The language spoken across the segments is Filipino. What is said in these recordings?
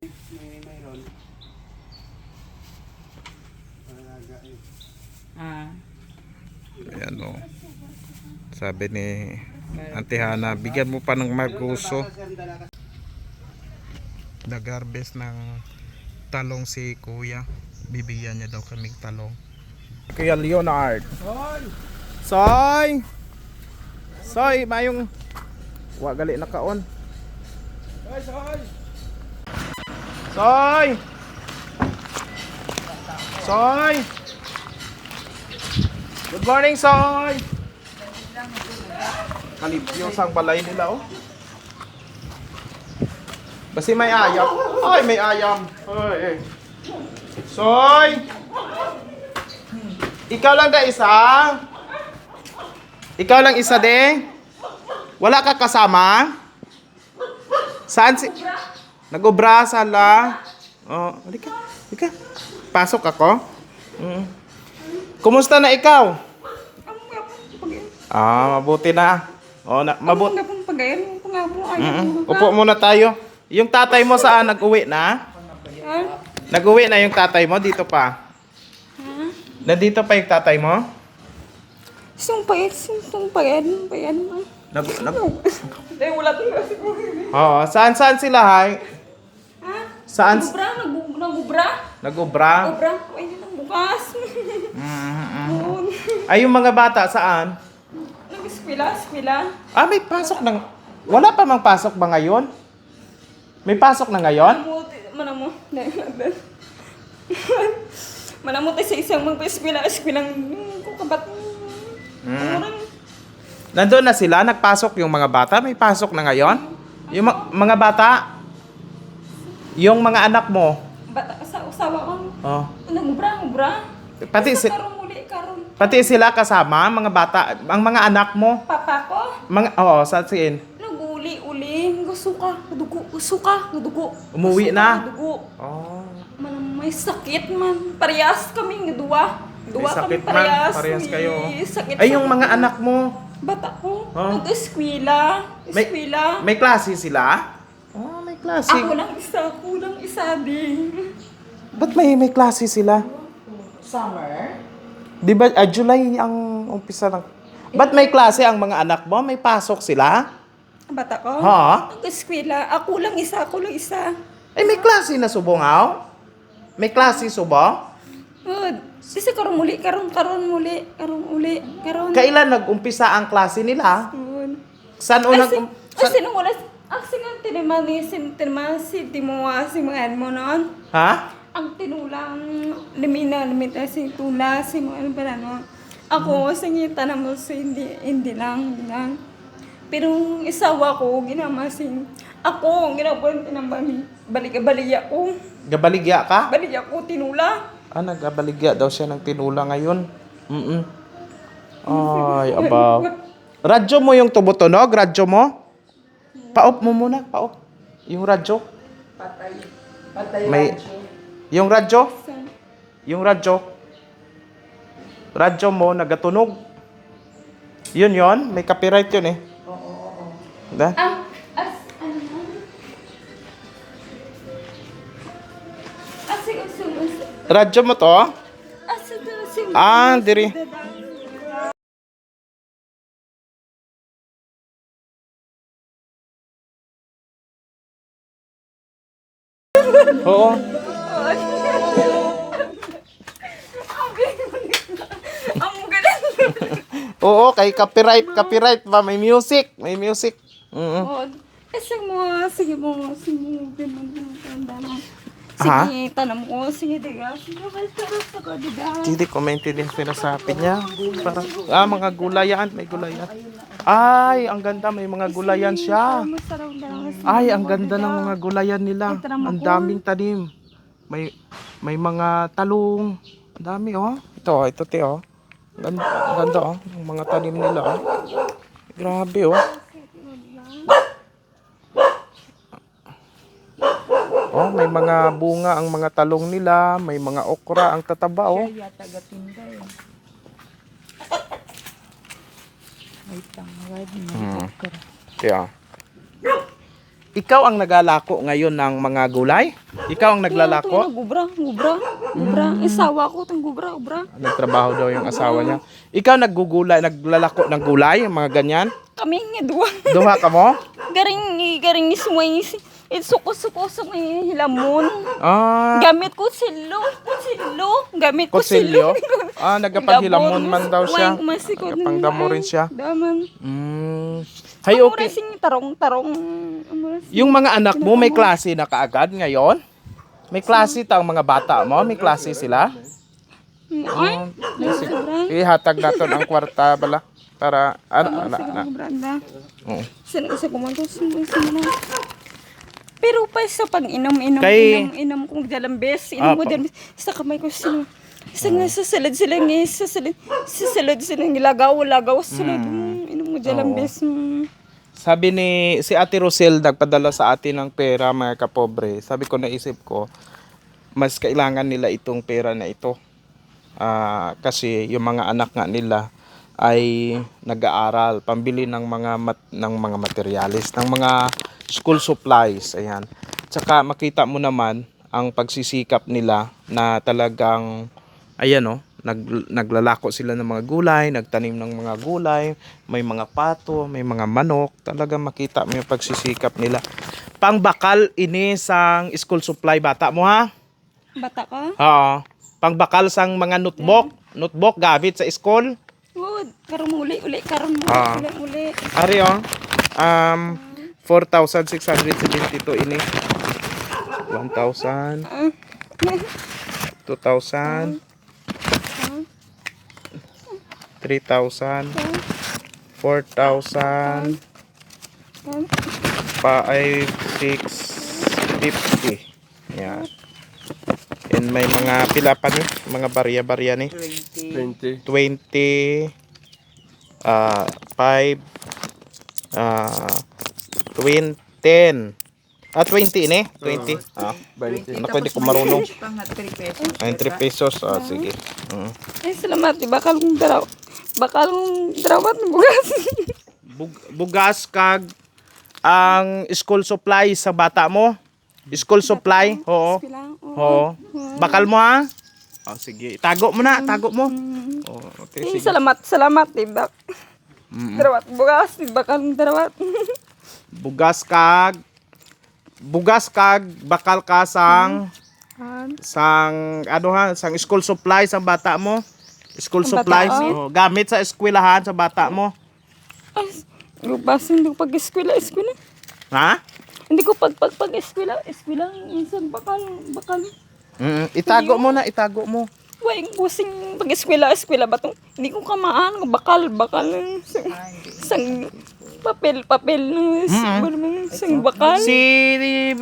May mayroon. Palaga eh. Ah, Ayan o. Sabi ni Auntie Hana, bigyan mo pa ng maguso. Nag-harvest ng talong si Kuya. Bibigyan niya daw kaming talong. Kuya Leonard. Soy! Soy, mayong... Wa gali na kaon. Soy! Soy! Soy! Soy! Good morning, Soy! Kalipyo sang balay nila, oh. Basi may ayam. Ay, may ayam. Ay, eh. Soy! Ikaw lang da isa? Ikaw lang isa din? Wala ka kasama? Saan si... Nag-obra sala. Oh, halika. Halika. Pasok ako. Mm. Kumusta na ikaw? Ah, mabuti na. Oh, na, mabuti. Ang mo nga. Ay. Upo muna tayo. Yung tatay mo saan nag-uwi na? Nag-uwi na yung tatay mo dito pa. Nandito pa yung tatay mo? Sung payat, sung payat, payat mo. Nag, nag, Dahil wala tayo po. Oo, saan saan sila hay? Saan? Nagubra? Nagubra? Nagubra? Nag-ubra? Nagubra? Ay, yun ang bukas. Noon. Ay, yung mga bata saan? Nag-eskwela, eskwela. Ah, may pasok ng... Wala pa mang pasok ba ngayon? May pasok na ngayon? Manamo, manamo. Manamo tayo sa isang mag-eskwela, eskwelang kukabat. Mm. Nandun na sila? Nagpasok yung mga bata? May pasok na ngayon? Yung mga bata? Yung mga anak mo? Bata ka sa usawa ko. Oh. Nagubra, nagubra. Pati, si, Karon muli, karon. pati sila kasama, mga bata, ang mga anak mo? Papa ko, Mga, oo, sa siin. naguli-uli. Gusto ka, dugo, gusto ka, dugo. Umuwi na? Dugo. Oh. Man, may sakit man. Parehas kami, dua. Dua May sakit kami man, parehas. parehas May kayo. Sakit Ay, yung sa- mga anak mo, Bata ko, Oh. nag-eskwela. May- may klase sila? Klase. Ako lang isa, ako lang isa din. Ba't may, may klase sila? Summer? Di ba, ah, July ang umpisa ng... Ba't may klase ang mga anak mo? May pasok sila? Bata ko? Ha? Nag-eskwela. Ako lang isa, ako lang isa. Eh, may klase na subongaw? May klase subo? Good. Kasi karon muli, karon karon muli, karon uli, karon. Kailan nag-umpisa ang klase nila? Good. Saan unang... si, um- ay, saan- sino mo na, ang sinang tinimani, sin, tinimani, si Timoa, si mga mo noon. ha? Ang tinulang, limina, limita, si tula, si mga ano ba na no. Ako, singita na mo, si hindi, hindi lang, hindi lang. Pero yung isawa ko, ginamasin. Ako, ginabuhan tinambali, balik-baliya ko. Gabaligya ka? Baligya ko, tinula. Ah, nagabaligya daw siya ng tinula ngayon. Mm Ay, abaw. Radyo mo yung tumutunog? Radyo mo? Paop mo muna, paop. Yung radyo. Patay. Patay May... Yung radyo? Sa, Yung radyo. Radyo mo, nagatunog. Yun yon may copyright yun eh. Oo, oo, oo. ah, as, ano na? Ah, sige. Radyo mo to? Ah, sige. Ah, diri. Oo. Ang galing. Oo, kay copyright, copyright ba? May music, may music. Mm Oh, kasi mo, sige mo, sige, tanda mo. Ha? Sige, tanong mo, sige, diga. Sige, basta basta ko, diga. Hindi ko maintindihan sinasabi niya. Parang, ah, mga gulayan, may gulayan. Ay, ang ganda, may mga gulayan siya. Na. Ay, ang ganda ng mga gulayan nila. Ang daming tanim. May may mga talong. Ang dami oh. Ito, oh, ito te oh. Ganda, ang ganda oh, ng mga tanim nila oh. Grabe oh. Oh, may mga bunga ang mga talong nila, may mga okra ang tataba oh. Yata gatinda eh. May tangad, may Hmm. okra. Yeah. ikaw ang naglalako ngayon ng mga gulay? Ikaw ang Ito, naglalako? gubra, gubra, gubra. Isawa ko itong gubra, gubra. Nagtrabaho daw yung asawa niya. Ikaw naggugulay, naglalako ng gulay, mga ganyan? Kami nga duwa. Duha ka mo? Garing, garing isumay. Isuko-suko sa may hilamon. Ah, Gamit ko silo, silo. Gamit ko silo. Ah, nagapaghilamon man daw siya. Wang Nagapangdamo rin siya. Daman. mm, hay Ay, okay. sing tarong, tarong. Amura sing- Yung mga anak mo may klase na kaagad ngayon? May klase tang mga bata mo? May klase sila? Ay, sobrang. Ihatag naton ang kwarta bala para ano na. Branda. Oo. Sana isa kumanto sumuna. Pero pa sa pag-inom-inom, Kay- inom-inom kong dalambes, inom mo Ah, pa- dalambes, sa kamay ko sino. Sa nga sasalad sila nga, sasalad, sasalad sila ng lagaw-lagaw, sasalad, mm. inom mo dalambes. Mm. Sabi ni si Ate Rosel nagpadala sa atin ng pera mga kapobre. Sabi ko naisip ko mas kailangan nila itong pera na ito. Ah, kasi yung mga anak nga nila ay nag-aaral, pambili ng mga mat, ng mga materialis, ng mga school supplies, ayan. Tsaka makita mo naman ang pagsisikap nila na talagang ayan oh, nag, naglalako sila ng mga gulay, nagtanim ng mga gulay, may mga pato, may mga manok, talagang makita mo yung pagsisikap nila. Pangbakal ini sang school supply bata mo ha? Bata ka? Oo. Pangbakal sang mga notebook, notebook gamit sa school. Oh, karon mo uli, uli, karon mo Ah. uli. Ari oh. Um 4,672 ini. 1,000, Ah. 2,000, 3,000, 4,000, Ah. 5, 6, 50. Yan. And may mga pila pa ni, mga barya-barya ni. 20. 20 ah 5 ah 20 10 ah 20 ini 20 ah 20. Naku, hindi ko marunong. Pang 3 pesos. Ay, 3 pesos. Ah, sige. Mm. Ay, salamat, di bakal kong daraw. Bakal kong darawat ng bugas. Bug- bugas kag ang school supply sa bata mo. School supply? Oo. Oh. Oo. Bakal mo ha? Oh, sige. Tago mo na, tago mo. Oh, okay, Ay, sige. salamat, salamat, di bak. Darawat, bugas, di bakal kong darawat. Bugas kag bugas kag bakal ka sang Ah, sang ano ha, sang school supply sa bata mo. School Ang supplies. bata, Oh, gamit sa eskwelahan sa bata mo. Ay, lubas, hindi ko pag-eskwela, eskwela. Ha? Hindi ko pag pag pag eskwela, eskwela, isang bakal, bakal. Mm, itago mo na, itago mo. Why, kusing pag eskwela, eskwela ba tong, hindi ko kamaan, bakal, bakal. Sang, sang papel, papel, sang, sang bakal. Si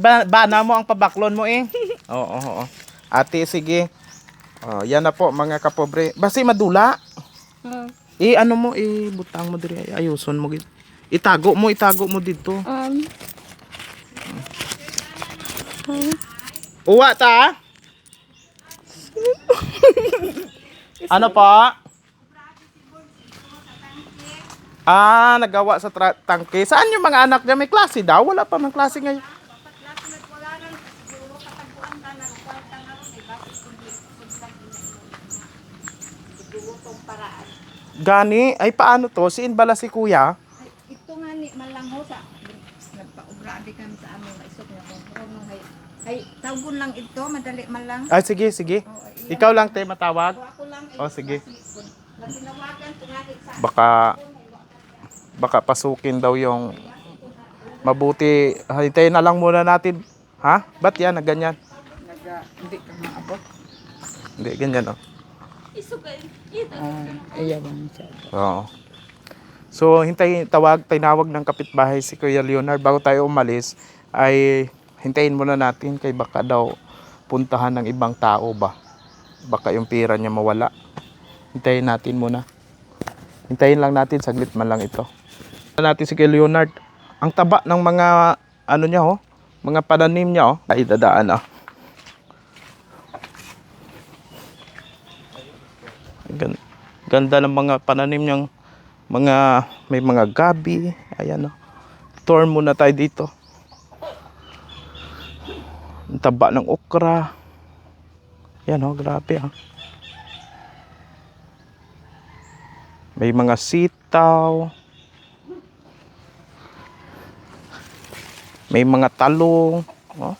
ba, bana mo ang pabaklon mo eh. Oo, oo, oo. Ate, sige. Oh, yan na po mga kapobre. Basi madula. Ah, Eh ano mo, eh butang mo diri ay ayuson mo gid. Itago mo, itago mo dito. um, Uwa ta. ano pa? Ah, nagawa sa tra- tangke. Saan yung mga anak niya? May klase daw? Wala pa mang klase ngayon. Gani, ay paano to? Siin bala si kuya? Ito nga ni malangho sa nagpaubra di kami sa amin maisok niya kung hay tawgon lang ito madali man lang. Ay, sige, sige. Ikaw lang tayo matawag. Ako lang ay Oh, sige. Baka, baka pasukin daw yung mabuti. Hintayin na lang muna natin. Ha? Ba't yan? Na ganyan? naga hindi ka maabot. Hindi, ganyan oh. isugay, ito. Ayawan siya. Oo. So, hintayin, tawag, tinawag ng kapitbahay si Kuya Leonard bago tayo umalis ay hintayin muna natin kay baka daw puntahan ng ibang tao ba. Baka yung pera niya mawala. Hintayin natin muna. Hintayin lang natin, saglit man lang ito. Natin si Kuya Leonard. Ang taba ng mga, ano niya oh, mga pananim niya oh, ay dadaan ah. Gan- ganda ng mga pananim niyang mga may mga gabi ayan oh. tour muna tayo dito Ang taba ng okra. Yan oh, grabe ah. May mga sitaw. May mga talong. Oh.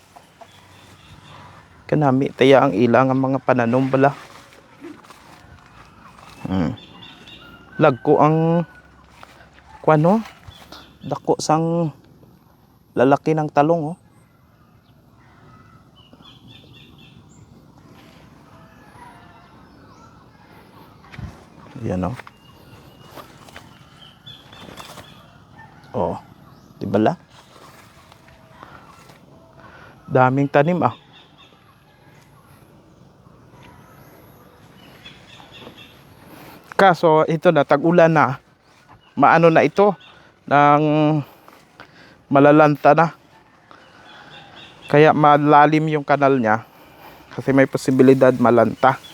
Kanami, taya ang ilang ang mga pananom bala. Hmm. Lagko ang kuano dako sang lalaki ng talong oh. Yan oh. Oh, di ba la? Daming tanim ah. Kaso ito na tag-ulan na. Maano na ito ng malalanta na. Kaya malalim yung kanal niya kasi may posibilidad malanta.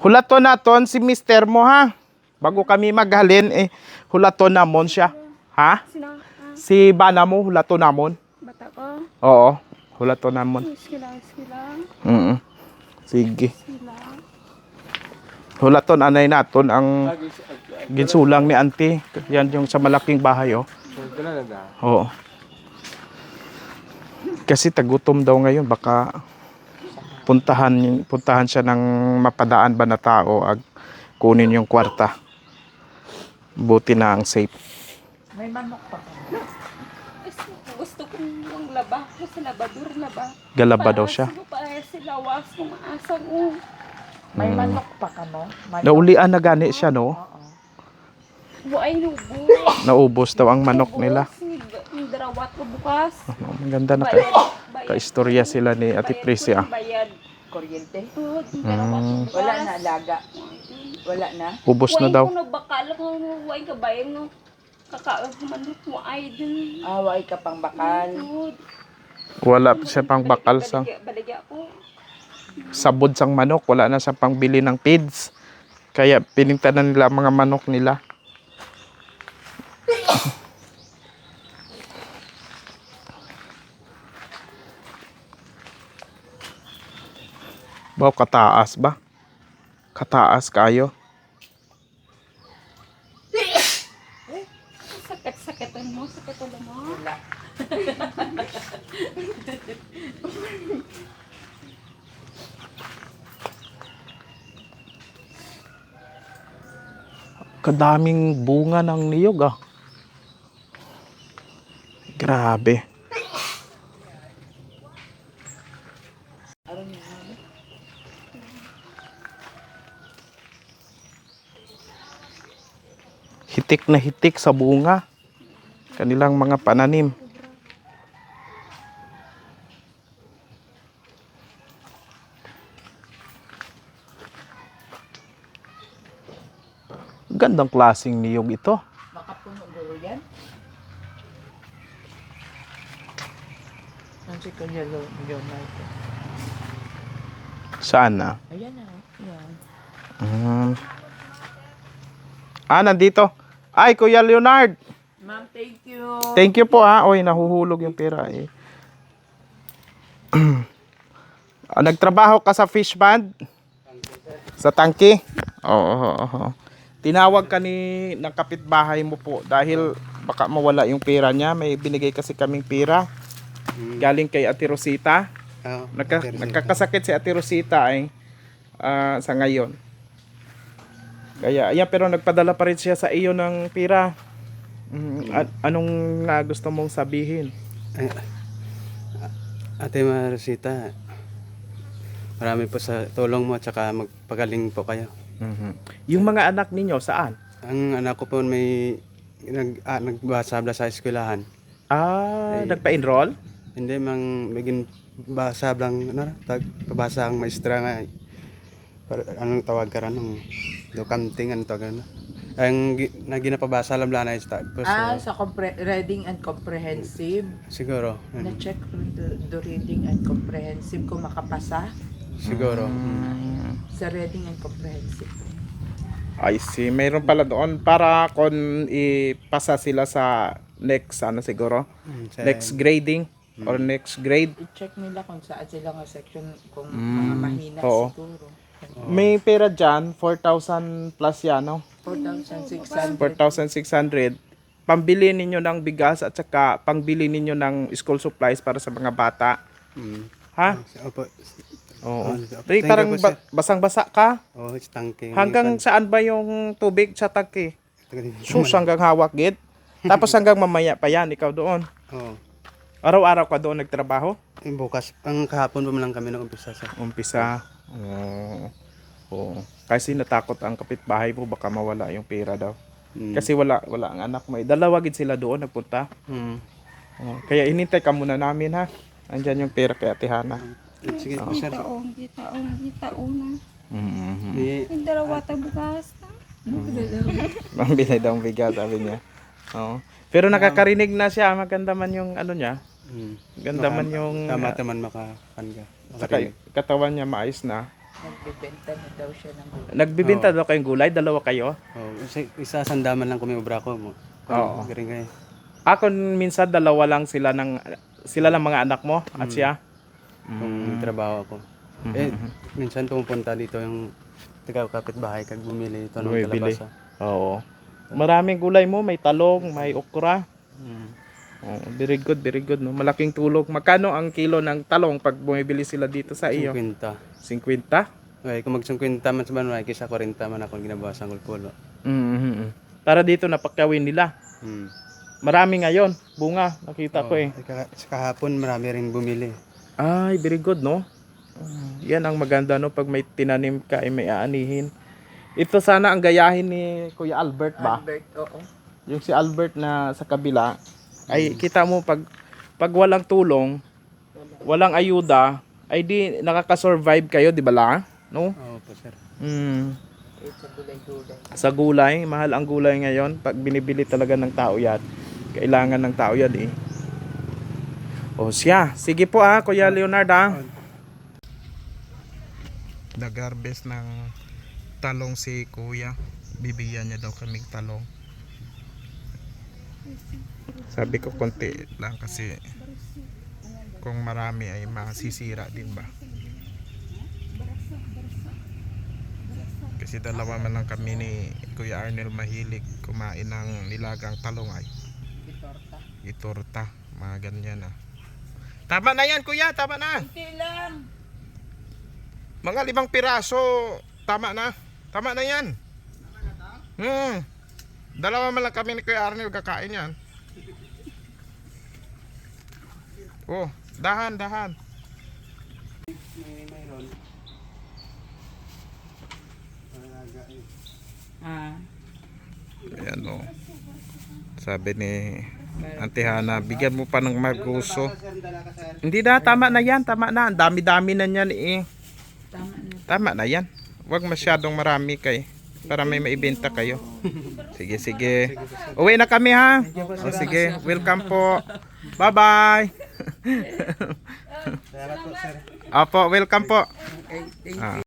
Hulaton naton si Mister mo ha. Bago kami maghalin eh hulaton namon siya. Ha? Sino? Ah, Si bana mo hulaton namon. bata ko. Oo, hulaton namon. Sila, sila, Mm. Sige. sila. Hulaton anay naton ang ginsulang ni auntie. Yan yung sa malaking bahay oh. Oo. Kasi tagutom daw ngayon baka puntahan puntahan siya ng mapadaan ba na tao ag kunin yung kwarta. Buti na ang safe. May manok pa. Gusto, gusto kong yung laba ko sa labador laba. Galaba daw siya. Para sila was kung asang oh. May Mm. manok pa ka, no? Manok. Naulian na gani siya no. Oo. Buay nubo. Naubos daw ang manok nila. Darawat ko bukas. Oh, maganda na kay kaistorya sila ni Ate Prissy ah. Bayad. Kuryente. Ko Mm. Wala na alaga. Wala na. Ubos na daw. ko nagbakal ko huwag ka bayan no. Kakaag manok mo ay din. Away ka pang bakal. Wala siya pang bakal sa Baligya, ko. sabod sang manok. Wala na sa pangbili ng feeds. Kaya pininta na nila ang mga manok nila. Baw kataas ba? Kataas kayo. Sakit-sakitan mo, sakit ulo mo. Wala. Kadaming bunga ng niyog ah. Grabe. Hitik na hitik sa bunga. Kanilang mga pananim. Gandang klaseng niyog ito. Baka puno dulo yan. Ang si Kuya Lo- Leonardo. Saan na? Ayan na. Yan. Mm. Ah, nandito. Ay, Kuya Leonard. Ma'am, thank you. Thank you po ha. Oy, nahuhulog yung pera eh. Ah, Nagtrabaho ka sa fish pond? Sa tangke? Oo, oo, oo. Tinawag ka ni ng kapitbahay mo po dahil baka mawala yung pera niya. May binigay kasi kaming pera. Galing kay Ate Rosita. Oo. Nagka, Ate Rosita. nagkakasakit si Ate Rosita ay ah, sa ngayon. Kaya, ayan, pero nagpadala pa rin siya sa iyo ng pira. Mm, a- anong na gusto mong sabihin? Ay, Ate Maricita, marami po sa tulong mo at saka magpagaling po kayo. Yung mga anak ninyo, saan? Ang anak ko po may nag, ah, nagbasabla sa eskwelahan. Ah, Ay. nagpa-enroll? Hindi mang maging basablang ano, tag pabasa ang maestra nga. Para, anong tawag ka ran ng dukanting ano tawag ano. Ang na ginapabasa lang lang is tapos Ah, so, sa compre- reading and comprehensive. siguro. yun. Na-check ko the, the reading and comprehensive kung makapasa Siguro. sa reading and comprehensive. I see. Mayroon pala doon para kung ipasa sila sa next ano siguro? Mm, Next grading or next grade. I-check nila kung saan sila nga section kung Mm, mga mahina oo. siguro. May pera dyan, 4,000 plus yan, no? 4,600. 4,600. Pambili ninyo ng bigas at saka pangbili ninyo ng school supplies para sa mga bata. Mm. Ha? Opo. Oo. Ray, thank parang ba- basang-basa ka. Oh, it's tangke. Hanggang saan ba yung tubig sa tangke? Sus, hanggang hawak gid. Tapos hanggang mamaya pa yan, ikaw doon. Oo. Araw-araw ka doon nagtrabaho? Bukas, ang kahapon pa man lang kami nag-umpisa sa Umpisa. Oo. Oo. Kasi natakot ang kapitbahay mo baka mawala yung pera daw. Mm. Kasi wala wala ang anak mo. eh. Dalawa gid sila doon nagpunta. Mm. Oo. Kaya inintay ka muna namin ha. Andyan yung pera kay Ate Hana. Sige po, sir. Taong, gitaong, gitaong na. Mm-hmm. Yung dalawa ta bukas. Mambili daw ang bigas, sabi niya. Oo. Pero nakakarinig na siya. Maganda man yung ano niya. Mm. Ganda man yung Tama naman makakan ka. saka katawan niya maayos na. Nagbibenta na daw siya ng gulay. Nagbibinta daw kayong gulay, dalawa kayo. Oh, isa, isa sandaman lang kami obra ko mo. Oo. Galing kayo. Ako minsan dalawa lang sila ng sila lang mga anak mo at siya. Kung may trabaho ako. Eh, minsan pumupunta dito yung taga kapitbahay kag bumili ito ng kalabasa. Oo. Maraming gulay mo, may talong, may okra. Mm. Oh, very good, very good. No? Malaking tulong. Magkano ang kilo ng talong pag bumibili sila dito sa iyo? 50. 50? Okay, kung mag 50 man sa banwa, kisa 40 man ako ginabawasan ko pulo. Mm-hmm. Para dito napakawin nila. Mm. Marami ngayon, bunga, nakita ko eh. Sa, kahapon marami rin bumili. Ay, very good, no? Yan ang maganda, no? Pag may tinanim ka, ay may aanihin. Ito sana ang gayahin ni Kuya Albert ba? Albert, oo. Yung si Albert na sa kabila, ay kita mo pag pag walang tulong, walang ayuda, ay di nakaka-survive kayo, di ba la? No? Oo po, sir. Mm. Eh. Sa gulay, mahal ang gulay ngayon. Pag binibili talaga ng tao yan, kailangan ng tao yan eh. O siya, sige po ah, Kuya Leonard ah. Nag-harvest ng talong si Kuya. Bibigyan niya daw kaming talong. Sabi ko konti lang kasi kung marami ay masisira din ba. Kasi dalawa man lang kami ni Kuya Arnel mahilig kumain ng nilagang talong ay itorta, mga ganyan ah. Tama na yan kuya, tama na. Hindi lang. Mga limang piraso, tama na. Tama na yan. Hmm. Dalawa man lang kami ni Kuya Arnel kakain yan. Oh, dahan, dahan. May mayroon. Ah. Ayan o. Sabi ni Auntie Hana, bigyan mo pa ng maguso. Hindi na, tama na yan, tama na. Ang dami-dami na yan eh. Tama na. Tama na yan. Huwag masyadong marami kay para may maibenta kayo. Sige, sige. Uwi na kami ha. O, sige, welcome po. Bye-bye. Opo, welcome po. Ah.